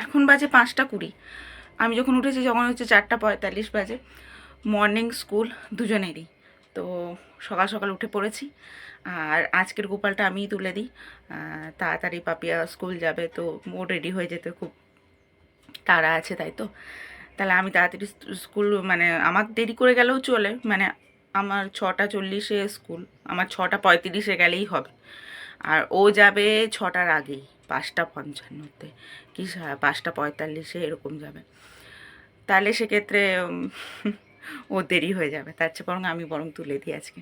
এখন বাজে পাঁচটা কুড়ি। আমি যখন উঠেছি, যখন হচ্ছে চারটা পঁয়তাল্লিশ বাজে মর্নিং স্কুল দুজনেরই। তো সকাল সকাল উঠে পড়েছি। আর আজকের গোপালটা আমিই তুলে দিই। তাড়াতাড়ি পাপিয়া স্কুল যাবে, তো ও রেডি হয়ে যেতে খুব তাড়া আছে, তাই তো? তাহলে আমি তাড়াতাড়ি স্কুল মানে আমার দেরি করে গেলেও চলে। মানে আমার ছটা চল্লিশে স্কুল আমার ছটা পঁয়ত্রিশে গেলেই হবে। আর ও যাবে ছটার আগেই, পাঁচটা পঞ্চান্নতে। কি পাঁচটা পঁয়তাল্লিশে এরকম যাবে। তাহলে সেক্ষেত্রে ও দেরি হয়ে যাবে। তার চেয়ে বরং আমি বরং তুলে দিই আজকে।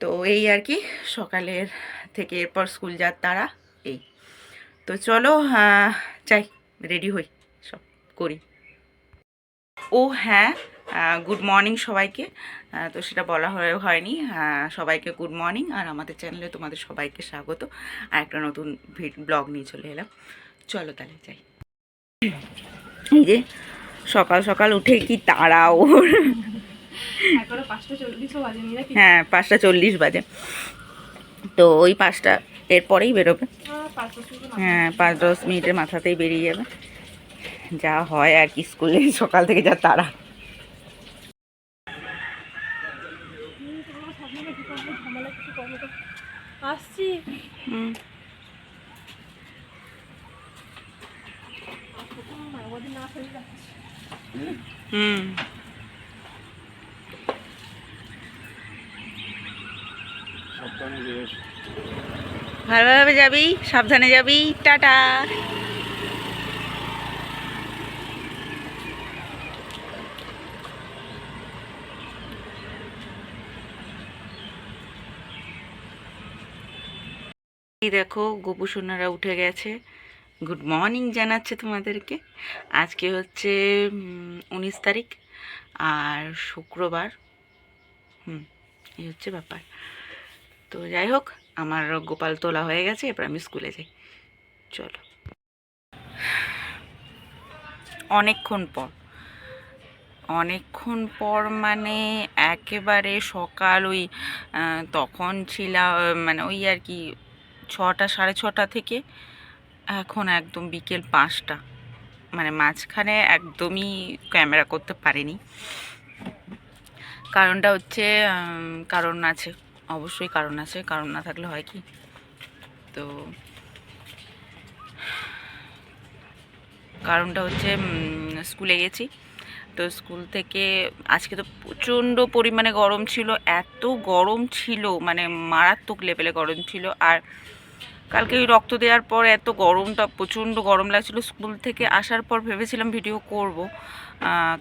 তো এই আর কি, সকালের থেকে এরপর স্কুল যার তারা, এই। তো চলো যাই, রেডি হই, সব করি। ও হ্যাঁ গুড মর্নিং সবাইকে। তো সেটা বলা হয়ে হয়নি। সবাইকে গুড মর্নিং আর আমাদের চ্যানেলে তোমাদের সবাইকে স্বাগত। আর একটা নতুন ব্লগ নিয়ে চলে এলাম। চলো তাহলে যাই। এই যে সকাল সকাল উঠে কি ওর। বাজেনি হ্যাঁ পাঁচটা চল্লিশ বাজে। তো ওই পাঁচটা এরপরেই বেরোবে। হ্যাঁ পাঁচ দশ মিনিটের মাথাতেই বেরিয়ে যাবে। যা হয় আর কি স্কুলে সকাল থেকে যা তারা হুম, তোমার সামনে কি করব, ঝামেলা কিছু করব তো। আসছি। হুম। ভালোভাবে যাবি সাবধানে যাবি। টাটা। এই দেখো, গোপু সোনারা উঠে গেছে। গুড মর্নিং জানাচ্ছে তোমাদেরকে। আজকে হচ্ছে উনিশ তারিখ, আর শুক্রবার। হুম, এই হচ্ছে ব্যাপার। তো যাই হোক, আমার গোপাল তোলা হয়ে গেছে, এবার আমি স্কুলে যাই। চলো। অনেকক্ষণ পর। অনেকক্ষণ পর মানে একেবারে সকাল ওই তখন ছিলাম মানে ওই আর কি ছটা, সাড়ে ছটা থেকে এখন একদম বিকেল পাঁচটা। মানে মাঝখানে একদমই ক্যামেরা করতে পারিনি। কারণটা হচ্ছে কারণ আছে। অবশ্যই কারণ আছে। কারণ না থাকলে হয় কি? তো কারণটা হচ্ছে স্কুলে গেছি। তো স্কুল থেকে আজকে তো প্রচণ্ড পরিমাণে গরম ছিল। এত গরম ছিল মানে মারাত্মক লেভেলে গরম ছিল। আর কালকে ওই রক্ত দেওয়ার পর এত গরমটা, প্রচণ্ড গরম লাগছিল। স্কুল থেকে আসার পর ভেবেছিলাম ভিডিও করব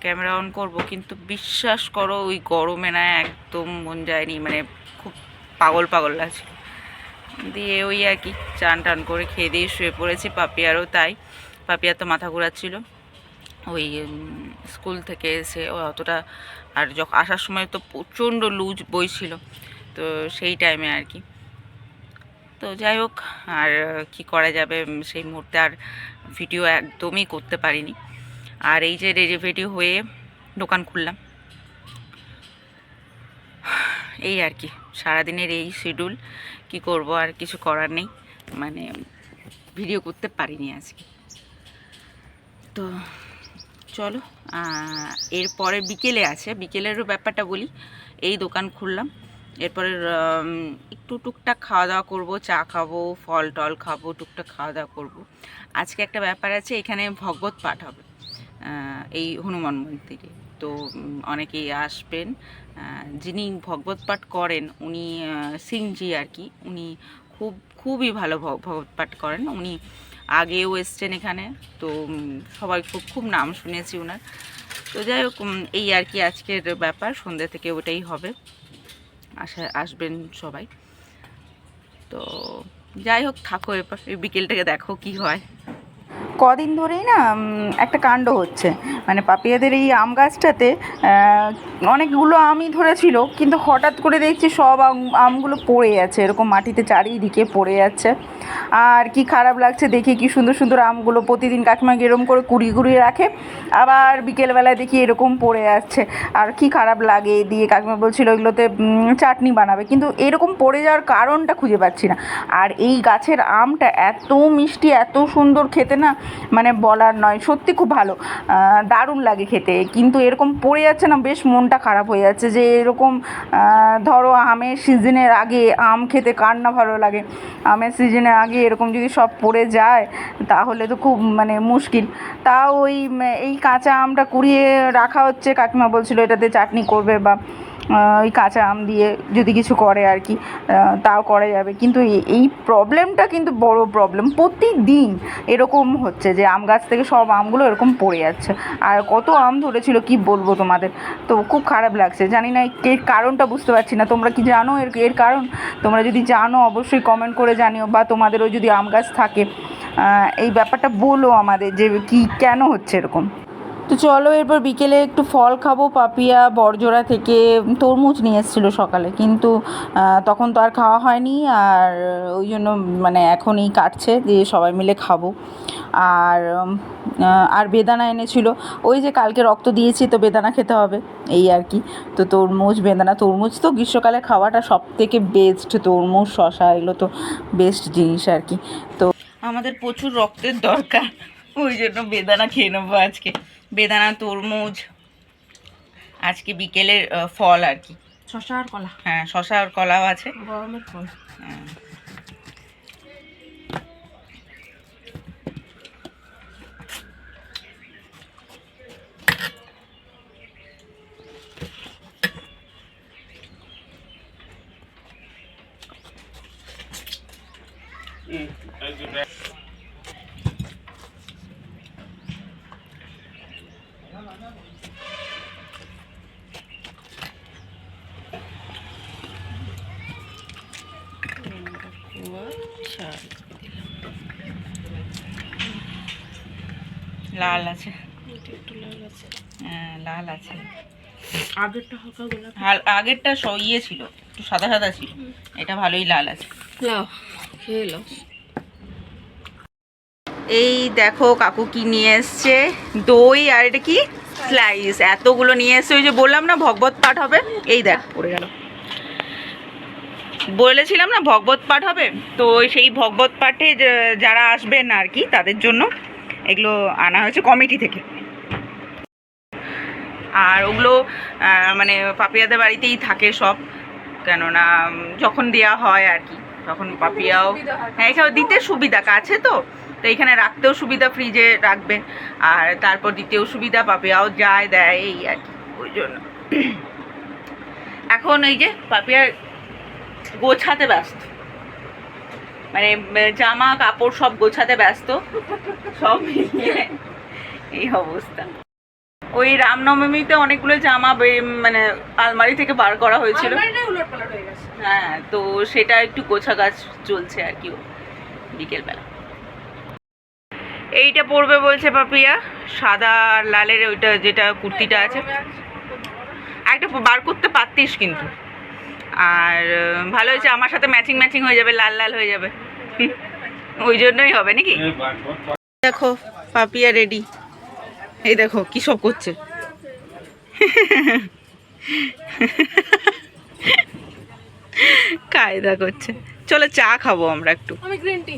ক্যামেরা অন করব, কিন্তু বিশ্বাস করো ওই গরমে না একদম মন যায়নি মানে খুব পাগল পাগল লাগছিল। দিয়ে ওই আর কি চান টান করে খেয়ে দিয়ে শুয়ে পড়েছি, পাপিয়ারও তাই। পাপিয়ার তো মাথা ঘোরাচ্ছিল। ওই স্কুল থেকে এসে ও অতটা, আর যখন আসার সময় তো প্রচণ্ড লুজ বইছিল তো সেই টাইমে আর কি। তো যাই হোক, আর কি করা যাবে সেই মুহূর্তে আর ভিডিও একদমই করতে পারিনি। আর এই যে রেডিভেডি হয়ে দোকান খুললাম। এই আর কি, সারাদিনের এই শিডিউল কি করব আর কিছু করার নেই। মানে ভিডিও করতে পারিনি আজকে। তো চলো এরপরে বিকেলে আছে। বিকেলেরও ব্যাপারটা বলি, এই দোকান খুললাম। এরপরে একটু টুকটাক খাওয়া দাওয়া করব, চা খাব, ফল টল খাব, টুকটাক খাওয়া দাওয়া করব। আজকে একটা ব্যাপার আছে, এখানে ভগবত পাঠ হবে এই হনুমান মন্দিরে। তো অনেকেই আসবেন যিনি ভগবত পাঠ করেন, উনি সিংজি আর কি, উনি খুব, খুবই ভালো ভগবত পাঠ করেন। উনি আগেও এসছেন এখানে, তো সবাই খুব খুব নাম শুনেছি ওনার তো যাই হোক এই আর কি আজকের ব্যাপার, সন্ধ্যে থেকে ওটাই হবে। আসা আসবেন সবাই। তো যাই হোক, থাকো এবার বিকেলটাকে দেখো কি হয়। কদিন ধরেই না একটা কাণ্ড হচ্ছে। মানে পাপিয়াদের এই আম গাছটাতে অনেকগুলো আমই ধরেছিল, কিন্তু হঠাৎ করে দেখছি সব আম আমগুলো পড়ে যাচ্ছে এরকম মাটিতে চারিদিকে পড়ে যাচ্ছে আর কি খারাপ লাগছে দেখি কি সুন্দর সুন্দর আমগুলো প্রতিদিন কাকিমা এরকম করে কুড়িয়ে কুড়িয়ে রাখে। আবার বিকেলবেলায় দেখি এরকম পড়ে যাচ্ছে আর কি খারাপ লাগে দিয়ে কাকিমা বলছিল এগুলোতে চাটনি বানাবে। কিন্তু এরকম পড়ে যাওয়ার কারণটা খুঁজে পাচ্ছি না। আর এই গাছের আমটা এত মিষ্টি, এত সুন্দর খেতে না মানে বলার নয়। সত্যি খুব ভালো। দারুণ লাগে খেতে। কিন্তু এরকম পড়ে যাচ্ছে না, বেশ মনটা খারাপ হয়ে যাচ্ছে যে এরকম ধরো আমের সিজনের আগে আম খেতে কার না ভালো লাগে? আমের সিজনের আগে এরকম যদি সব পড়ে যায়, তাহলে তো খুব মানে মুশকিল। তাও ওই, এই কাঁচা আমটা কুড়িয়ে রাখা হচ্ছে, কাকিমা বলছিল এটাতে চাটনি করবে বা ওই কাঁচা আম দিয়ে যদি কিছু করে আর কি তাও করা যাবে। কিন্তু এই- প্রবলেমটা কিন্তু বড় প্রবলেম প্রতিদিন এরকম হচ্ছে যে আম গাছ থেকে সব আমগুলো এরকম পড়ে যাচ্ছে। আর কত আম ধরেছিল, কি বলব তোমাদের? তো খুব খারাপ লাগছে। জানি না এর- এর কারণটা বুঝতে পারছি না। তোমরা কি জানো এর এর কারণ? তোমরা যদি জানো, অবশ্যই কমেন্ট করে জানিও। বা তোমাদেরও যদি আম গাছ থাকে এই ব্যাপারটা বলো আমাদের যে কি, কেন হচ্ছে এরকম? তো চলো এরপর বিকেলে একটু ফল খাব পাপিয়া বরজোড়া থেকে তরমুজ নিয়ে এসেছিল সকালে। কিন্তু তখন তো আর খাওয়া হয়নি আর ওই জন্য মানে এখনই কাটছে, দিয়ে সবাই মিলে খাব। আর আর বেদানা এনেছিল। ওই যে কালকে রক্ত দিয়েছি তো বেদানা খেতে হবে, এই আর কি। তো তরমুজ, বেদানা, তরমুজ তো গ্রীষ্মকালে খাওয়াটা সব থেকে বেস্ট তরমুজ শশা এগুলো তো বেস্ট জিনিস আর কি। তো আমাদের প্রচুর রক্তের দরকার। ওই জন্য বেদানা খেয়ে নেব আজকে। বেদানা তরমুজ আজকে বিকেলের ফল আর কি। শশা আর কলা। হ্যাঁ শশা আর কলাও আছে। গরমের ফল। হ্যাঁ। লাল আছে। একটু লাল আছে। হ্যাঁ লাল আছে। আগেরটা হালকা গোলাপ। আগেরটা ইয়ে ছিল একটু সাদা সাদা ছিল। এটা ভালোই লাল আছে। লাও খেয়ে লাও এই দেখো কাকু কি নিয়ে এসছে। দই আর এটা কি? স্লাইস। এতগুলো নিয়ে এসছে ওই যে বললাম না ভগবত পাঠ হবে? এই দেখ পড়ে গেল। বলেছিলাম না ভগবত পাঠ হবে? তো সেই ভগবত পাঠে যারা আসবেন আর কি তাদের জন্য এগুলো আনা হয়েছে কমিটি থেকে। আর ওগুলো মানে পাপিয়াদের বাড়িতেই থাকে সব কেননা যখন দেওয়া হয় আর কি তখন পাপিয়াও হ্যাঁ এখানে দিতে সুবিধা কাছে তো তো এখানে রাখতেও সুবিধা ফ্রিজে রাখবে। আর তারপর দিতেও সুবিধা পাপিয়াও যায় দেয় এই আর কি ওই জন্য। এখন এই যে পাপিয়া গোছাতে ব্যস্ত। মানে জামা কাপড় সব গোছাতে ব্যস্ত। সব মিলিয়ে এই অবস্থা। ওই রামনবমীতে অনেকগুলো জামা মানে আলমারি থেকে বার করা হয়েছিল। হয়ে হ্যাঁ তো সেটা একটু গোছা গাছ চলছে আর কি বিকেলবেলা। এইটা পরবে বলছে পাপিয়া সাদা আর লালের ওইটা যেটা কুর্তিটা আছে। একটা বার করতে পারতিস কিন্তু। আর ভালো হয়েছে আমার সাথে ম্যাচিং ম্যাচিং হয়ে যাবে লাল লাল হয়ে যাবে। ওই জন্যই হবে নাকি? দেখো পাপিয়া রেডি এই দেখো কি সব করছে। কায়দা করছে। চলো চা খাব আমরা একটু। আমি গ্রিন টি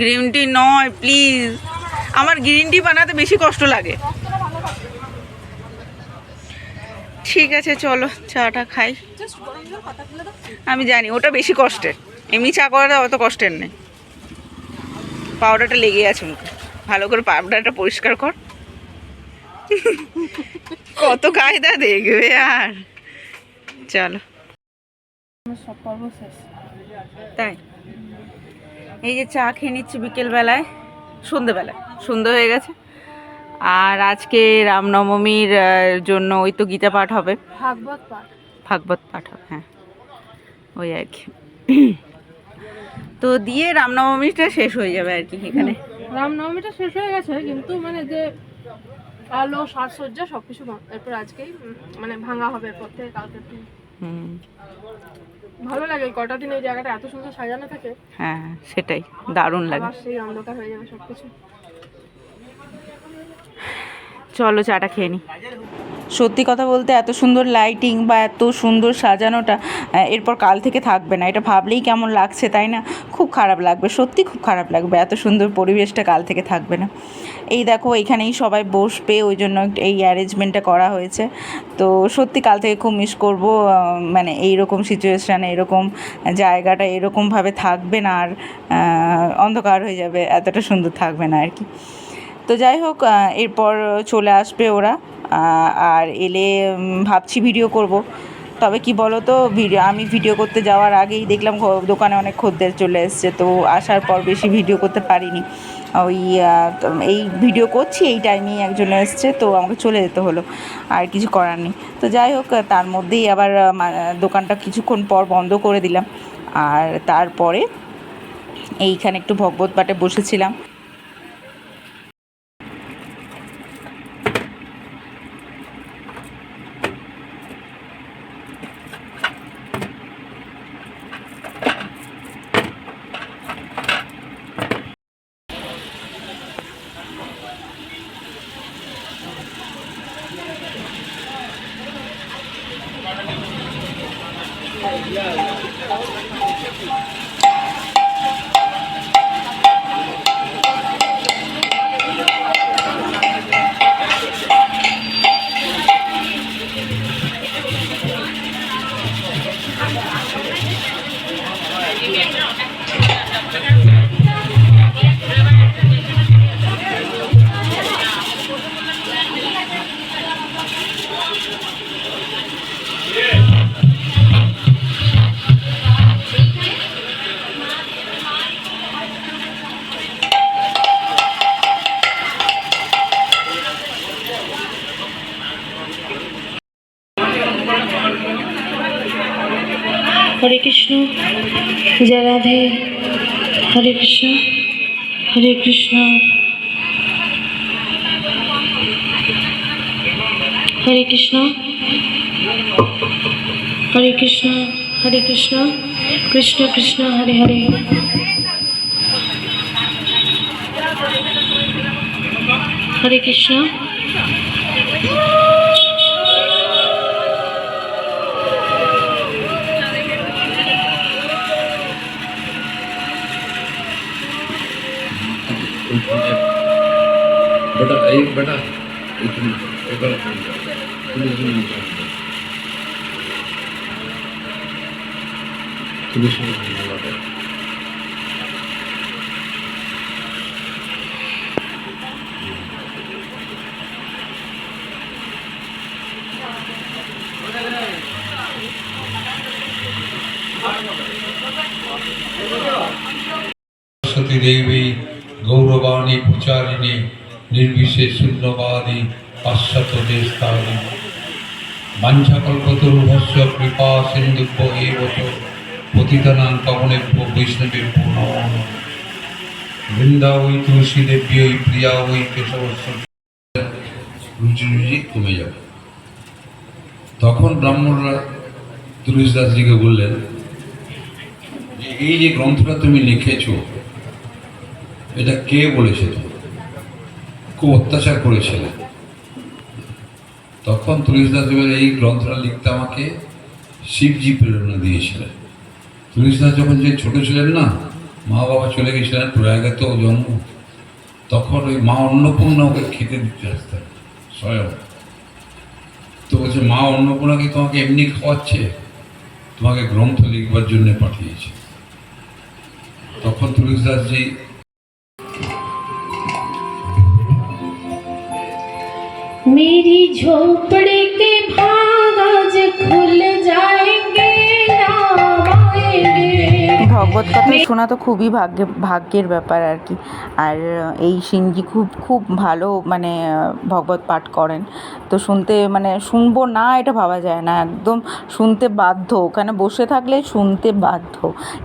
গ্রিন টি নয় প্লিজ আমার গ্রিন টি বানাতে বেশি কষ্ট লাগে। ঠিক আছে চলো চাটা খাই। আমি জানি ওটা বেশি কষ্টের। এমনি চা করাটা অত কষ্টের নেই পাউডারটা লেগে আছে মুখে। ভালো করে পাউডারটা পরিষ্কার কর। কত কায়দা দেখবে আর। চলো। সব পর্ব শেষ। তাই? এই যে চা খেয়ে নিচ্ছি বিকেলবেলায়। সন্ধেবেলায়। সন্ধে হয়ে গেছে। আর আজকে রামনবমীর জন্য ওই তো গীতা পাঠ হবে। ভাগবত পাঠ। ভাগবত পাঠ হবে হ্যাঁ। ওই আর কি। তো দিয়ে রামনবমীটা শেষ হয়ে যাবে আর কি এখানে। রামনবমীটা শেষ হয়ে গেছে কিন্তু মানে যে আলো সাজসজ্জা সবকিছু এরপর আজকেই মানে ভাঙা হবে এরপর থেকে কালকে হুম। ভালো লাগে কটা দিন এই জায়গাটা এত সুন্দর সাজানো থাকে। হ্যাঁ সেটাই দারুণ লাগে। সেই অন্ধকার হয়ে যাবে সবকিছু। চলো চাটা খেয়ে নি। সত্যি কথা বলতে এত সুন্দর লাইটিং বা এত সুন্দর সাজানোটা এরপর কাল থেকে থাকবে না। এটা ভাবলেই কেমন লাগছে, তাই না? খুব খারাপ লাগবে, সত্যি খুব খারাপ লাগবে, এত সুন্দর পরিবেশটা কাল থেকে থাকবে না। এই দেখো, এখানেই সবাই বসবে, ওই জন্য এই অ্যারেঞ্জমেন্টটা করা হয়েছে। তো সত্যি কাল থেকে খুব মিস করব মানে এইরকম সিচুয়েশানে এরকম জায়গাটা এরকমভাবে থাকবে না আর অন্ধকার হয়ে যাবে, এতটা সুন্দর থাকবে না আর কি। তো যাই হোক এরপর চলে আসবে ওরা আর এলে ভাবছি ভিডিও করব। তবে কি বলো তো ভিডিও আমি ভিডিও করতে যাওয়ার আগেই দেখলাম দোকানে অনেক খদ্দের চলে এসছে, তো আসার পর বেশি ভিডিও করতে পারিনি। ওই এই ভিডিও করছি, এই টাইমেই একজন এসছে, তো আমাকে চলে যেতে হলো, আর কিছু করার নেই। তো যাই হোক, তার মধ্যেই আবার দোকানটা কিছুক্ষণ পর বন্ধ করে দিলাম। আর তারপরে, এইখানে একটু ভগবত পাঠে বসেছিলাম। जय राधे। हरे कृष्ण हरे कृष्ण। हरे कृष्ण हरे कृष्ण हरे कृष्ण। कृष्ण कृष्ण, हरे हरे। हरे कृष्ण। बेटा एक बेटा इतनी एक बार तुम सरस्वती देवी गौरवाणी पुचारिणी নির্বিশেষ শূন্যবাদী পাশ্চাত্য দেশ তাহলে মাঞ্ছাকল্পতরুভস্য কৃপা, সিন্ধুব্য, এই বছর পতিতানাং কমলেভ্য বৈষ্ণবেভ্য নম বৃন্দা ওই তুলসী দেবী, ওই প্রিয়া, ওই কেশবস্য রুচি রুচি কমে যাবে। তখন ব্রাহ্মণরা তুলসীদাসজিকে বললেন যে এই যে গ্রন্থটা তুমি লিখেছ, এটা কে বলেছে খুব অত্যাচার করেছিলে তখন তুলসীদাস বলে এই গ্রন্থটা লিখতে আমাকে শিবজি প্রেরণা দিয়েছিলেন। তুলসীদাস যখন যে ছোট ছিলেন না মা বাবা চলে গেছিলেন প্রয়াগে তো জন্ম তখন ওই মা অন্নপূর্ণা ওকে খেতে দিতে আসতেন, স্বয়ং। তো বলছে, মা অন্নপূর্ণা কি তোমাকে এমনি খাওয়াচ্ছে? তোমাকে গ্রন্থ লিখবার জন্য পাঠিয়েছে। তখন তুলসীদাসজি मेरी झोपड़ी के भाग आज खुल जाएँगे ভগবত কথা শোনা তো খুবই ভাগ্যে ভাগ্যের ব্যাপার আর কি। আর এই সিংজি খুব খুব ভালো মানে ভগবত পাঠ করেন। তো শুনতে মানে শুনব না এটা ভাবা যায় না একদম শুনতে বাধ্য। ওখানে বসে থাকলে শুনতে বাধ্য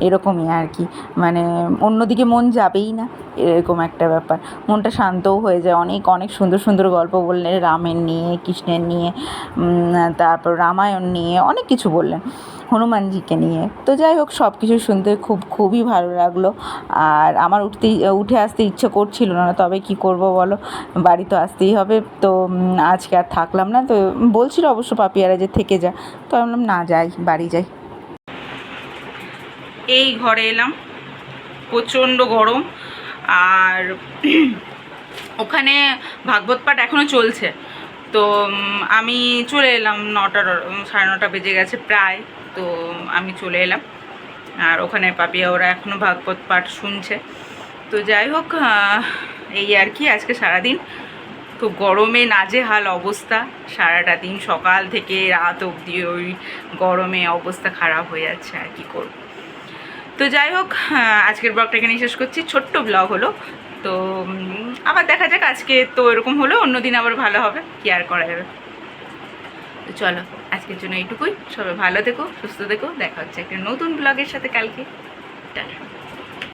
এরকমই আর কি। মানে অন্যদিকে মন যাবেই না এরকম একটা ব্যাপার। মনটা শান্তও হয়ে যায়। অনেক অনেক সুন্দর সুন্দর গল্প বললেন রামের নিয়ে কৃষ্ণের নিয়ে তারপর রামায়ণ নিয়ে অনেক কিছু বললেন। হনুমানজিকে নিয়ে। তো যাই হোক সব কিছু শুনতে খুব, খুবই ভালো লাগল। আর আমার উঠতে উঠে আসতে ইচ্ছে করছিল না, তবে কি করব বলো? বাড়ি তো আসতেই হবে। তো আজকে আর থাকলাম না। তো বলছিল অবশ্য পাপিয়ারা যে থেকে যা। তো আমি বললাম, না, যাই, বাড়ি যাই। এই ঘরে এলাম। প্রচণ্ড গরম। আর ওখানে ভাগবত পাঠ এখনও চলছে। তো আমি চলে এলাম নটার সাড়ে নটা বেজে গেছে প্রায়। তো আমি চলে এলাম। আর ওখানে পাপিয়া ওরা এখনও ভাগবত পাঠ শুনছে। তো যাই হোক এই আর কি, আজকে সারাদিন তো গরমে নাজেহাল অবস্থা। সারাটা দিন সকাল থেকে রাত অবধি ওই গরমে অবস্থা খারাপ হয়ে যাচ্ছে, আর কি করব। তো যাই হোক আজকের ব্লগটা এখানে শেষ করছি। ছোট্ট ব্লগ হলো। তো আবার দেখা যাক, আজকে তো এরকম হলো, অন্যদিন আবার ভালো হবে, কি আর করা যাবে। তো চলো। আজকের জন্য এইটুকুই। সবাই ভালো থেকো, সুস্থ থেকো। দেখা হচ্ছে একটা নতুন ব্লগের সাথে কালকে। টাটা।